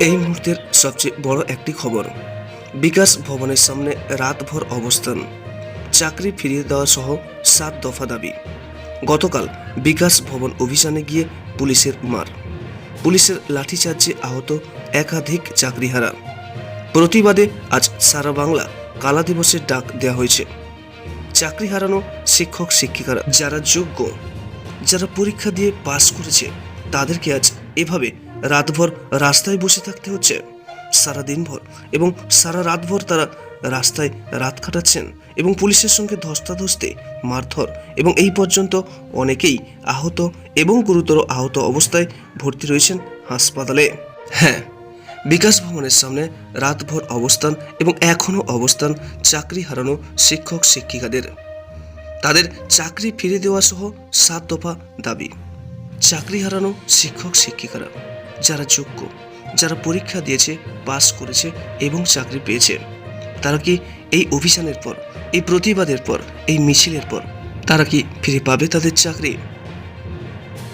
এই মুহূর্তের সবচেয়ে বড় একটি খবর, বিকাশ ভবনের সামনে রাতভর অবস্থান। চাকরি ফিরিয়ে দেওয়া সহ সাত দফা দাবি। গতকাল বিকাশ ভবন অভিযানে গিয়ে পুলিশের মার। পুলিশের লাঠিচার্জে আহত একাধিক চাকরিহারা। প্রতিবাদে আজ সারা বাংলা কালা দিবসের ডাক দেওয়া হয়েছে। চাকরি হারানো শিক্ষক, শিক্ষিকারা যারা যোগ্য, যারা পরীক্ষা দিয়ে পাশ করেছে, তাদেরকে আজ এভাবে রাতভর রাস্তায় বসে থাকতে হচ্ছে সারা দিনভর এবং সারা রাতভর তারা রাস্তায় রাত কাটাচ্ছেন এবং পুলিশের সঙ্গে ধস্তাধস্তে, মারধর এবং এই পর্যন্ত অনেকেই আহত এবং গুরুতর আহত অবস্থায় ভর্তি রয়েছেন হাসপাতালে। হ্যাঁ বিকাশ ভবনের সামনে রাতভর অবস্থান এবং এখনও অবস্থান চাকরি হারানো শিক্ষক শিক্ষিকাদের তাদের চাকরি ফিরে দেওয়া সহ সাত দফা দাবি। চাকরি হারানো শিক্ষক শিক্ষিকারা, যারা যোগ্য, যারা পরীক্ষা দিয়েছে, পাস করেছে এবং চাকরি পেয়েছে। তারা কি এই অভিযানের পর, এই প্রতিবাদের পর, এই মিছিলের পর, তারা কি ফিরে পাবে তাদের চাকরি?